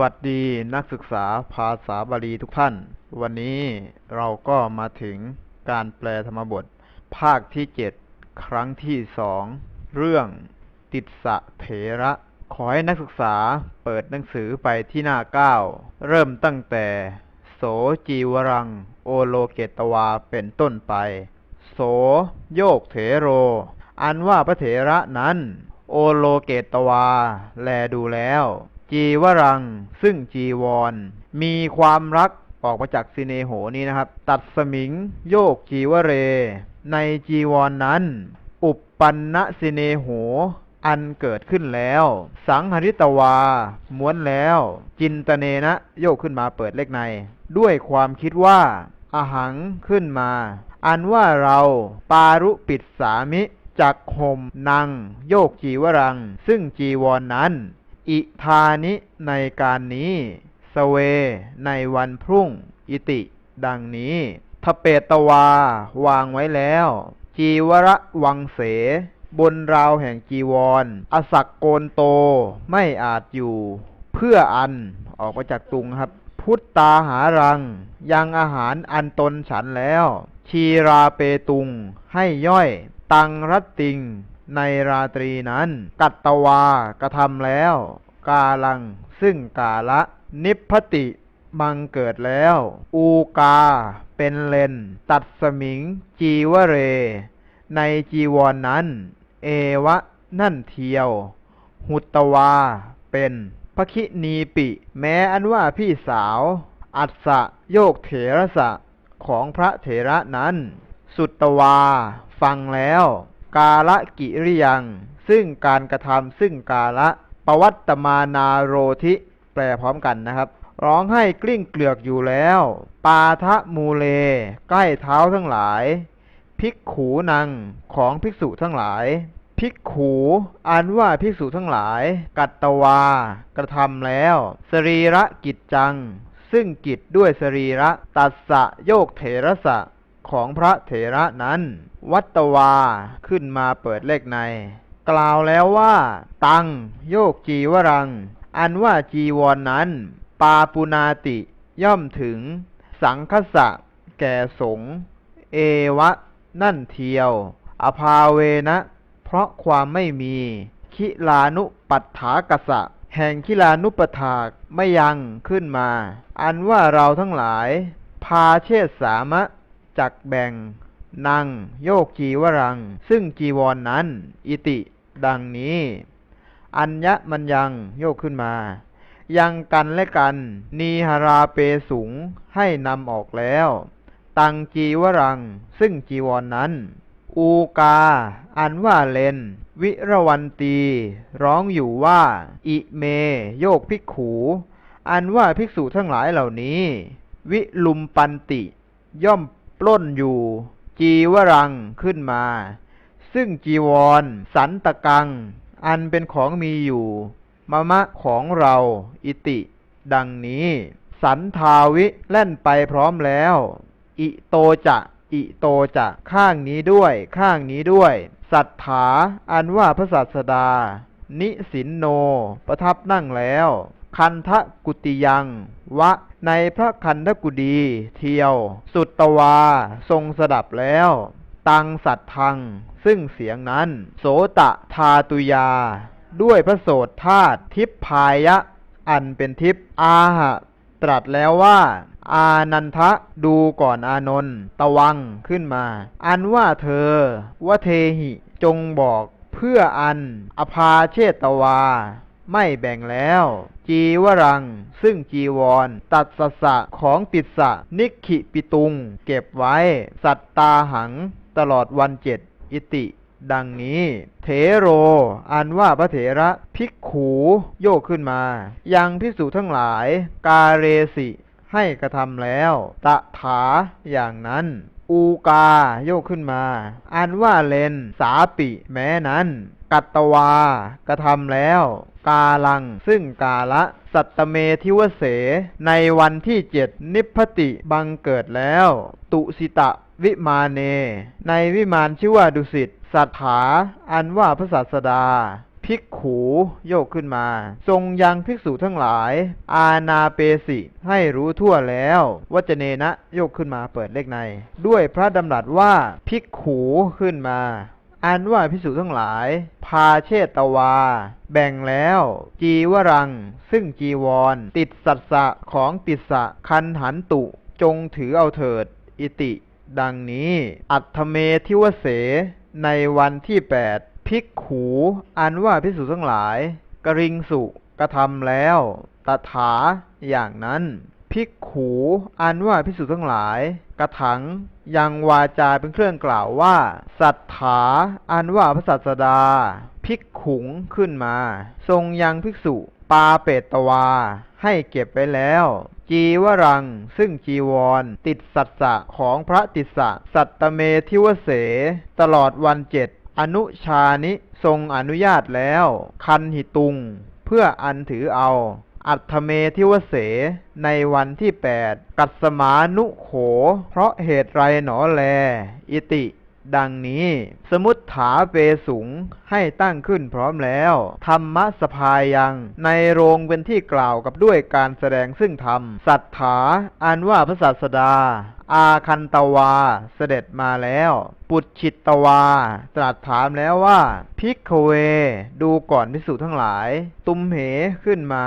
วัสดีนักศึกษาภาษาบาลีทุกท่าน วันนี้เราก็มาถึงการแปลธรรมบท ภาคที่เจ็ดครั้งที่สองเรื่องติดสะเถระ ขอให้นักศึกษาเปิดหนังสือไปที่หน้าเก้าเริ่มตั้งแต่ โสจีวรัง โอโลเกตวาเป็นต้นไป โสโยกเถโร อันว่าพระเถระนั้น โอโลเกตวา แลดูแล้ว จีวรัง ซึ่งจีวร มีความรักออกมาจากสิเนโหนี้นะครับ ตัดสมิงโยกจีวเร ในจีวรนนั้น อุปปันนะสิเนโห อันเกิดขึ้นแล้ว สังหริตวา ม้วนแล้ว จินตเนนะโยกขึ้นมาเปิดเลขใน ด้วยความคิดว่าอาหังขึ้นมา อันว่าเราปารุปิดสามิจักห่มนางโยกจีวรัง ซึ่งจีวรนนั้น อิทานิในการนี้ สเว ในวันพรุ่ง อิติ ดังนี้ทเปตวา วางไว้แล้ว จีวระวังเส บนราวแห่งจีวรอสักโกนโตไม่อาจอยู่ เพื่ออันออกมาจากตุงครับ พุทตาหารัง ยังอาหารอันตนฉันแล้ว ชีราเปตุงให้ย่อย ตังรัตติง ในราตรีนั้น กัตตวากระทำแล้ว กาลัง ซึ่งกาละ นิพพติบังเกิดแล้ว อูกา เป็นเลน ตัดสมิง จีวเร ในจีวรนนั้น เอวะ นั่นเทียว หุตตวา เป็นพระคินีปิ แม้อันว่าพี่สาว อัศโยกเถระสะของพระเถระนั้น สุตตวา ฟังแล้ว กาละกิริยัง ซึ่งการกระทำซึ่งกาละปวัตตมานาโรธิ แปลพร้อมกันนะครับ ร้องให้กลิ้งเกลือกอยู่แล้ว ปาทะมูเล ใกล้เท้าทั้งหลายภิกขูนังของภิกษุทั้งหลายภิกขูอันว่าภิกษุทั้งหลาย กัตตวา กระทำแล้ว สรีระกิจจัง ซึ่งกิจด้วยสรีระ ตัสสะโยกเถระสะของพระเถระนั้น วัตวา ขึ้นมาเปิดเลขใน กล่าวแล้วว่า ตัง โยกจีวรัง อันว่าจีวรนนั้น ปาปุนาติย่อมถึง สังคสะ แก่สง เอวะ นั่นเทียว อภาเวนะ เพราะความไม่มี คิลานุปัฏฐากสะ แห่งคิลานุปถากไม่ยังขึ้นมา อันว่าเราทั้งหลาย พาเชษสามะจักแบ่ง นังโยกจีวรัง ซึ่งจีวรนนั้น อิติ ดังนี้ อัญญะมันยังโยกขึ้นมา ยังกันและกัน นีหราเปสูงให้นำออกแล้ว ตังจีวรัง ซึ่งจีวรนนั้น อูกา อันว่าเลน วิรวันตี ร้องอยู่ว่า อิเม โยกภิกขู อันว่าภิกษุทั้งหลายเหล่านี้ วิลุมปันติ ย่อมปล้นอยู่ จีวรังขึ้นมา ซึ่งจีวร สันตะกัง อันเป็นของมีอยู่ มะมะของเราอิติ ดังนี้ สันทาวิแล่นไปพร้อมแล้ว อิโตจะอิโตจะข้างนี้ด้วย ข้างนี้ด้วย สัทธาอันว่าพระศาสดา นิสินโน ประทับนั่งแล้ว คันทะกุติยัง วะ ในพระคันธกุดีเทียว สุตตวา ทรงสดับแล้ว ตังสัตทัง ซึ่งเสียงนั้น โสตะทาตุยา ด้วยพระโสดธาตุทิพพายะ อันเป็นทิพอาหะ ตรัสแล้วว่า อานันทะดูก่อนอานนท์ตะวังขึ้นมา อันว่าเธอวเทหิจงบอกเพื่ออัน อภาเชตวา ไม่แบ่งแล้ว จีวรัง ซึ่งจีวร ตัดสสะของติดสะ นิกขิปิตุง เก็บไว้ สัตตาหัง ตลอดวันเจ็ดอิติ ดังนี้ เถโร อันว่าพระเถระภิกขูโยกขึ้นมา ยังพิสูจทั้งหลาย กาเรสิให้กระทำแล้ว ตะถาอย่างนั้น อูกาโยกขึ้นมา อันว่าเลนสาปิแม้นั้น กัตตวา กระทำแล้ว กาลัง ซึ่งกาละ สัตตเมทิวเส ในวันที่เจ็ดนิพพติบังเกิดแล้ว ตุสิตะวิมาเน ในวิมานชื่อว่าดุสิต สัทธาอันว่าพระศาสดาพิภิกขูโยกขึ้นมา ทรงยังภิกษุทั้งหลาย อาณาเปสิให้รู้ทั่วแล้ววัจเนนะโยกขึ้นมาเปิดเลขใน ด้วยพระดำรัสว่าภิกขูขึ้นมา อันว่าพิสุทั้งหลาย พาเชตวา แบ่งแล้ว จีวรัง ซึ่งจีวร ติดสัตสะของติดสะคันหันตุ จงถือเอาเถิด อิติ ดังนี้ อัตเมทิวเส ในวันที่แปดภิกขู อันว่าพิสุทั้งหลาย กริงสุกระทำแล้ว ตถาอย่างนั้น ภิกขูอันว่าพิสุทั้งหลาย กระถัง ยังวาจาเป็นเครื่องกล่าวว่า สัทธาอันว่าพระสัสดา ภิกขุงขึ้นมา ทรงยังภิกษุ ปาเปตตวา ให้เก็บไว้แล้ว จีวรัง ซึ่งจีวร ติดสัตสะของพระติสสะ สัตตเมทิวเส ตลอดวันเจ็ด อนุชานิ ทรงอนุญาตแล้ว คันหิตุง เพื่ออันถือเอา อัตเมทิวเส ในวันที่แปดกัสมานุโข เพราะเหตุไรหนอแล อิติ ดังนี้ สมุตถาเปสุงให้ตั้งขึ้นพร้อมแล้ว ธรรมสภายัง ในโรงเป็นที่กล่าวกับด้วยการแสดงซึ่งธรรม สัทธาอันว่าพระศาสดา อาคันตวา เสด็จมาแล้ว ปุจฉิตตวา ตรัสถามแล้วว่า พิกเว ดูก่อนพิสุทั้งหลาย ตุมเหขึ้นมา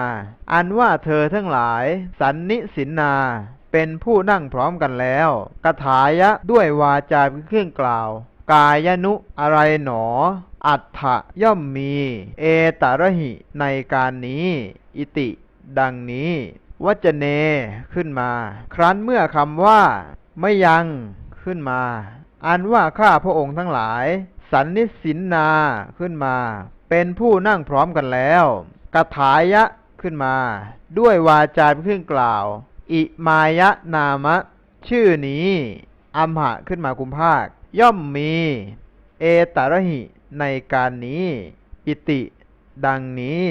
อันว่าเธอทั้งหลาย สันนิสินนา เป็นผู้นั่งพร้อมกันแล้วกถายะด้วยวาจาเป็นเครื่องกล่าว กายนุอะไรหนอ อัฏฐะย่อมมี เอตระหิในการนี้ อิติ ดังนี้วัจเนขึ้นมา ครั้นเมื่อคำว่า ไม่ยังขึ้นมา อันว่าข้าพระองค์ทั้งหลาย สันนิสินนาขึ้นมา เป็นผู้นั่งพร้อมกันแล้วกถายะขึ้นมา ด้วยวาจาเป็นเครื่องกล่าว อิมายะนามะ ชื่อนี้อัมหะขึ้นมากุมภาค ย่อมมี เอตระหิ ในการนี้อิติ ดังนี้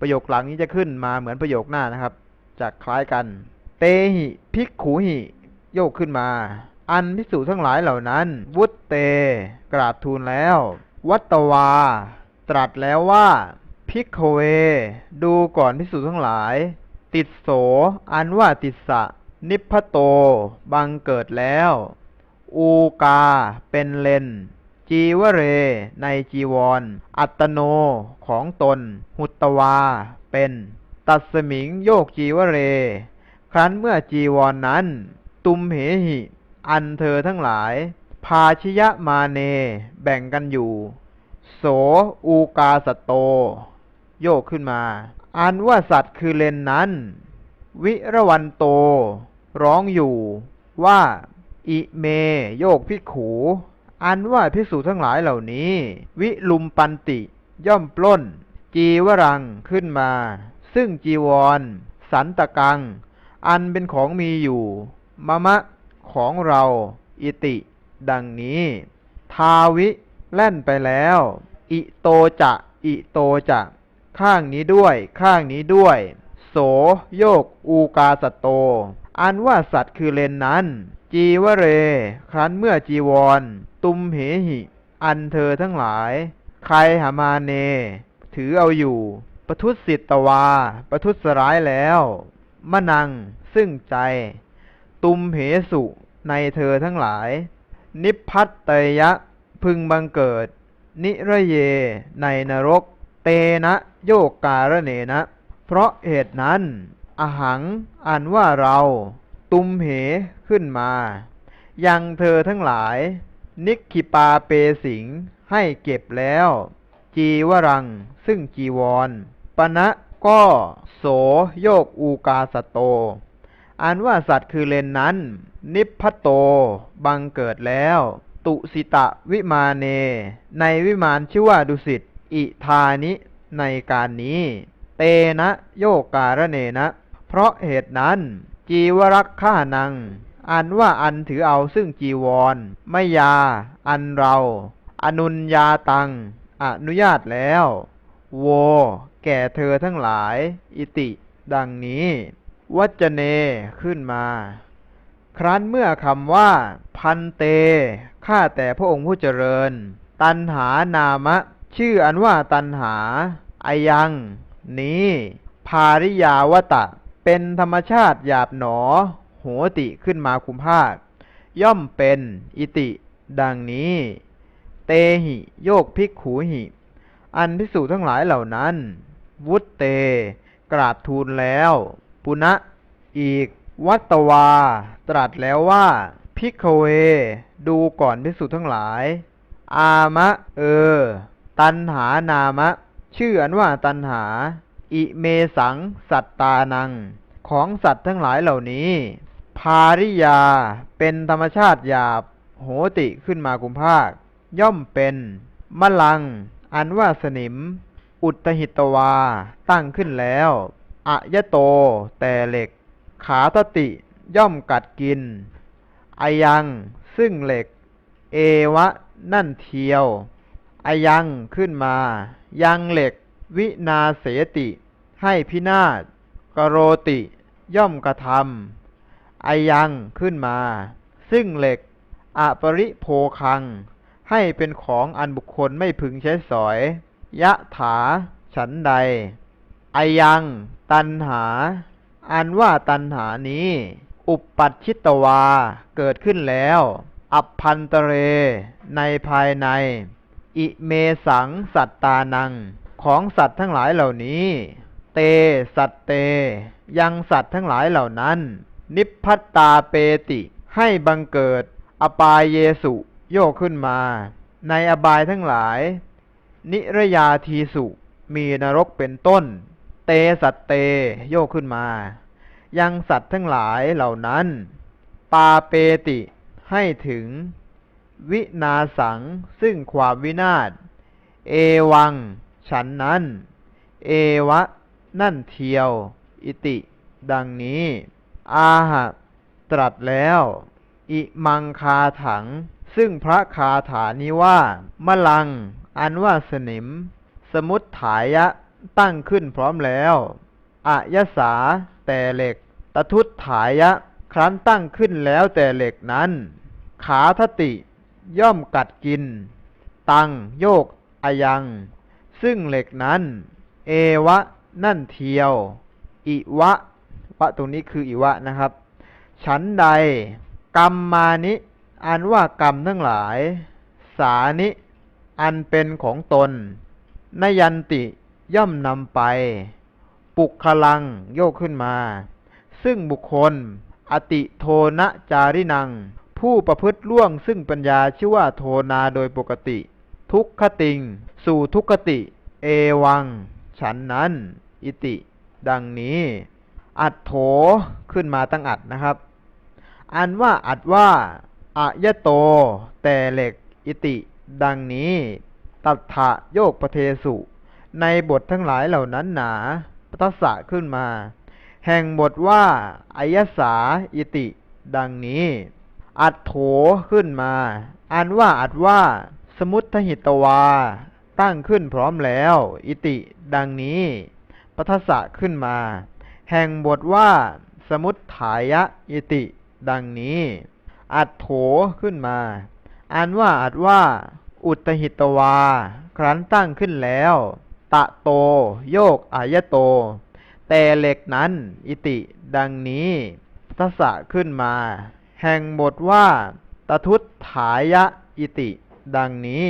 ประโยคหลังนี้จะขึ้นมาเหมือนประโยคหน้านะครับจากคล้ายกัน เตหิภิกขูหิ โยกขึ้นมา อันพิสูจทั้งหลายเหล่านั้น วุตเต กราบทูลแล้ว วัตวา ตรัสแล้วว่าพิกขเว ดูก่อนพิสูจทั้งหลาย ติดโส อันว่าติดสะ นิพพโต บังเกิดแล้ว อูกา เป็นเลน จีวเร ในจีวรอัตโน ของตน หุตวา เป็น ตัดสมิงโยกจีวเร ครั้นเมื่อจีวรนนั้น ตุมเหหิ อันเธอทั้งหลาย ภาชยะมาเน แบ่งกันอยู่ โส อูกาสโต โยกขึ้นมา อันว่าสัตว์คือเลนนั้น วิระวันโต ร้องอยู่ว่า อิเมโยกพิขู อันว่าพิสูจทั้งหลายเหล่านี้ วิลุมปันติ ย่อมปล้น จีวรังขึ้นมา ซึ่งจีวร สันตะกัง อันเป็นของมีอยู่ มะมะ ของเรา อิติ ดังนี้ ทาวิ แล่นไปแล้ว อิโตจะ อิโตจะ ข้างนี้ด้วย ข้างนี้ด้วย โสโยกอูกาสโต อันว่าสัตว์คือเลนนั้น จีวเร ครั้นเมื่อจีวร ตุมเหหิ อันเธอทั้งหลาย ใครหามาเน ถือเอาอยู่ปทุษสิตวาปทุษร้ายแล้วมะนัง ซึ่งใจ ตุมเหสุในเธอทั้งหลาย นิพพัตเตยะ พึงบังเกิด นิระเย ในนรก เตนะโยกการะเนนะ เพราะเหตุนั้น อหังอันว่าเราตุมเหขึ้นมา ยังเธอทั้งหลาย นิกขิปาเปสิงให้เก็บแล้ว จีวรัง ซึ่งจีวรปณะก็โสโยกอูกาสโต อันว่าสัตว์คือเลนนั้น นิพพโต บังเกิดแล้ว ตุสิตะวิมาเน ในวิมานชื่อว่าดุสิต อิธานิในการนี้ เตนะโยการะเนนะ เพราะเหตุนั้น จีวรักข้านัง อันว่าอันถือเอาซึ่งจีวรไม่ยา อันเรา อนุญญาตัง อนุญาตแล้ว โว แก่เธอทั้งหลาย อิติ ดังนี้ วัจเนขึ้นมา ครั้นเมื่อคำว่า พันเต ข้าแต่พระองค์ผู้เจริญ ตันหานามะ ชื่ออันว่าตันหาอายัง นี้ ภาริยาวตะ เป็นธรรมชาติหยาบหนอ โหติขึ้นมาคุมภาคย่อมเป็นอิติ ดังนี้ เตหิ โยกภิกขูหิ อันพิสูจทั้งหลายเหล่านั้น วุตเต กราบทูลแล้ว ปุณะ อีก วัตตวา ตรัสแล้วว่าพิกขเว ดูก่อนพิสูจทั้งหลาย อามะ เออ ตันหานามะ ชื่ออันว่าตันหา อิเมสัง สัตตานัง ของสัตว์ทั้งหลายเหล่านี้ ภาริยา เป็นธรรมชาติหยาบ โหติขึ้นมากุมภาค ย่อมเป็นมะลัง อันว่าสนิม อุตหิตวา ตั้งขึ้นแล้วอะยะโต แต่เหล็ก ขาตติย่อมกัดกินอายัง ซึ่งเหล็ก เอวะ นั่นเทียว อายังขึ้นมา ยังเหล็ก วินาเสติ ให้พินาศกโรติ ย่อมกระทำอายังขึ้นมา ซึ่งเหล็ก อปริโภคัง ให้เป็นของอันบุคคลไม่พึงใช้สอย ยะถา ฉันใดอายัง ตันหา อันว่าตันหานี้ อุปปัชชิตวา เกิดขึ้นแล้ว อัปพันตเร ในภายใน อิเมสังสัตตานัง ของสัตว์ทั้งหลายเหล่านี้ เตสัตเต ยังสัตว์ทั้งหลายเหล่านั้น นิพพัตตาเปติ ให้บังเกิด อปายเยสุโยกขึ้นมา ในอบายทั้งหลาย นิรยาทีสุมีนรกเป็นต้น เตสัตเตโยกขึ้นมา ยังสัตว์ทั้งหลายเหล่านั้น ปาเปติให้ถึง วินาสัง ซึ่งความวินาศ เอวัง ฉันนั้น เอวะ นั่นเทียว อิติ ดังนี้ อาหะ ตรัสแล้ว อิมังคาถัง ซึ่งพระคาถานี้ว่ามะลัง อันว่าสนิม สมุดถายะ ตั้งขึ้นพร้อมแล้วอายสา แต่เหล็ก ตทุตถายะ ครั้นตั้งขึ้นแล้วแต่เหล็กนั้น ขาทติ ย่อมกัดกิน ตังโยกอายัง ซึ่งเหล็กนั้น เอวะ นั่นเทียว อิวะ วะตรงนี้คืออิวะนะครับ ฉันใด กรรมมานิ อันว่ากรรมทั้งหลาย สานิ อันเป็นของตน นยันติย่อมนำไป ปุกคลังโยกขึ้นมา ซึ่งบุคคล อติโทนะจารินัง ผู้ประพฤติล่วงซึ่งปัญญาชื่อว่าโทนาโดยปกติ ทุกขติง สู่ทุกขติ เอวัง ฉันนั้น อิติ ดังนี้ อัดโถขึ้นมาตั้งอัดนะครับ อันว่าอัดว่าอายะโต แต่เหล็ก อิติ ดังนี้ ตัทธะโยกประเทสุ ในบททั้งหลายเหล่านั้นหนาปัสสะขึ้นมา แห่งบทว่าอายสาอิติ ดังนี้ อัดโถขึ้นมา อันว่าอัดว่า สมุทหิตวา ตั้งขึ้นพร้อมแล้ว อิติ ดังนี้ปัทสะขึ้นมา แห่งบทว่า สมุทถายะอิติ ดังนี้ อัดโถขึ้นมา อันว่าอัดว่า อุตหิตวา ครั้นตั้งขึ้นแล้ว ตะโต โยกอายโต แต่เหล็กนั้น อิติ ดังนี้ทัสสะขึ้นมา แห่งบทว่าตทุตถายะอิติ ดังนี้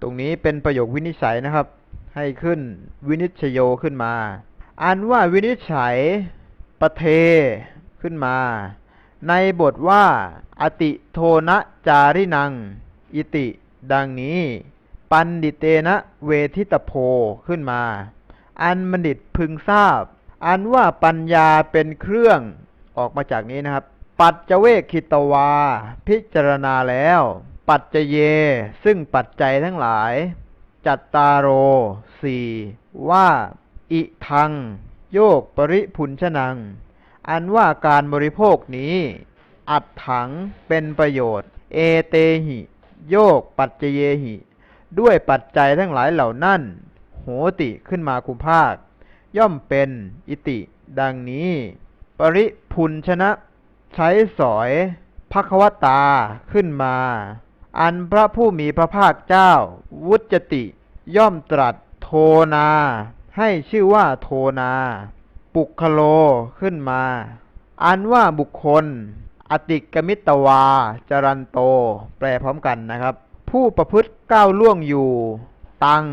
ตรงนี้เป็นประโยควินิจฉัยนะครับ ให้ขึ้นวินิจชโยขึ้นมา อันว่าวินิจฉัยประเทขึ้นมา ในบทว่า อติโทนะจารินัง อิติ ดังนี้ ปันดิเตนะเวทิตโพขึ้นมา อันบัณฑิตพึงทราบ อันว่าปัญญาเป็นเครื่องออกมาจากนี้นะครับ ปัจเจเวคิตวา พิจารณาแล้ว ปัจเจเย ซึ่งปัจจัยทั้งหลาย จัตตารโรสี่ว่า อิทัง โยกปริพุนชนัง อันว่าการบริโภคนี้ อัดถังเป็นประโยชน์ เอเตหิ โยกปัจเจเยหิ ด้วยปัจจัยทั้งหลายเหล่านั้นโหติขึ้นมาคุภาค ย่อมเป็นอิติ ดังนี้ ปริพุนชนะ ใช้สอยภควตาขึ้นมา อันพระผู้มีพระภาคเจ้า วุจติย่อมตรัสโทนา ให้ชื่อว่าโทนา ปุคโลขึ้นมา อันว่าบุคคล อติกมิตวาจรันโต แปลพร้อมกันนะครับ ผู้ประพฤติก้าวล่วงอยู่ ตัง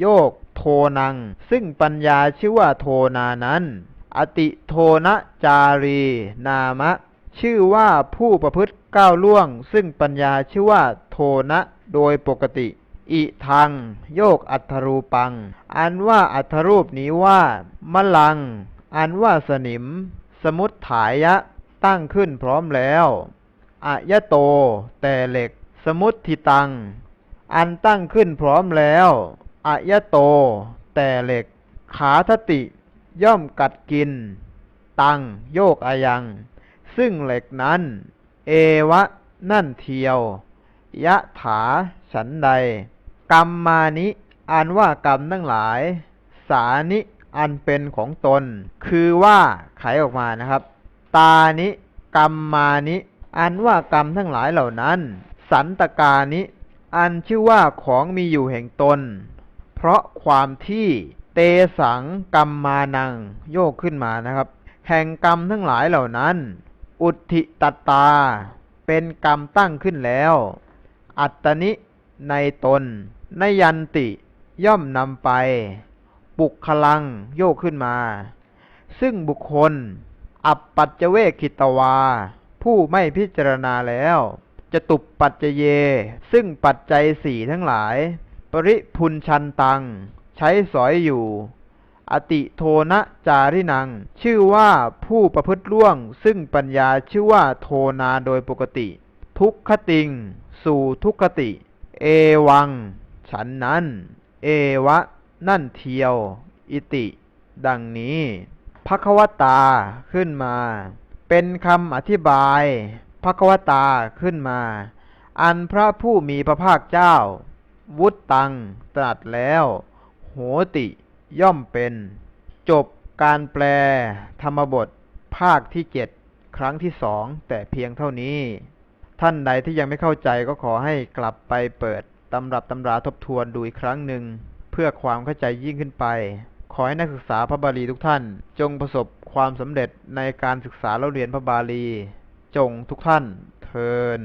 โยก โทนัง ซึ่งปัญญาชื่อว่าโทนานั้น อติโทนะจารี นามะ ชื่อว่าผู้ประพฤติก้าวล่วง ซึ่งปัญญาชื่อว่าโทนะโดยปกติ อิทัง โยกอัทรูปัง อันว่าอัทรูปนี้ว่ามะลัง อันว่าสนิม สมุดถายะ ตั้งขึ้นพร้อมแล้วอายะโต แต่เหล็ก สมุดทิตัง อันตั้งขึ้นพร้อมแล้วอายะโต แต่เหล็ก ขาทติ ย่อมกัดกิน ตัง โยกอายัง ซึ่งเหล็กนั้น เอวะนั่นเทียวยะถาฉันใด กรรมมานิอันว่ากรรมทั้งหลาย สานิอันเป็นของตน คือว่าไขออกมานะครับ ตานิกรรมมานิอันว่ากรรมทั้งหลายเหล่านั้น สันตกานิอันชื่อว่าของมีอยู่แห่งตน เพราะความที่เตสังกรรมมานัง โยกขึ้นมานะครับ แห่งกรรมทั้งหลายเหล่านั้น อุทธิตตา เป็นกรรมตั้งขึ้นแล้ว อัตตนิในตนนยันติย่อมนำไป ปุกคลังโยกขึ้นมา ซึ่งบุคคล อัปปัจเจเวกขิตวา ผู้ไม่พิจารณาแล้วจะตุปปัจเจเย ซึ่งปัจจัยสี่ทั้งหลาย ปริพุนชันตัง ใช้สอยอยู่ อติโทนะจารินัง ชื่อว่าผู้ประพฤติล่วง ซึ่งปัญญาชื่อว่าโทนาโดยปกติ ทุกขติง สู่ทุกขติ เอวัง ฉันนั้น เอวะ นั่นเทียว อิติ ดังนี้ภควตาขึ้นมา เป็นคำอธิบายภควตาขึ้นมา อันพระผู้มีพระภาคเจ้า วุตตังตรัสแล้ว โหติ ย่อมเป็น จบการแปลธรรมบทภาคที่เจ็ดครั้งที่สองแต่เพียงเท่านี้ ท่านใดที่ยังไม่เข้าใจก็ขอให้กลับไปเปิดตำรับตำราทบทวนดูอีกครั้งหนึ่ง เพื่อความเข้าใจยิ่งขึ้นไป ขอให้นักศึกษาพระบาลีทุกท่าน จงประสบความสำเร็จในการศึกษาและเรียนพระบาลี จงทุกท่านเทิน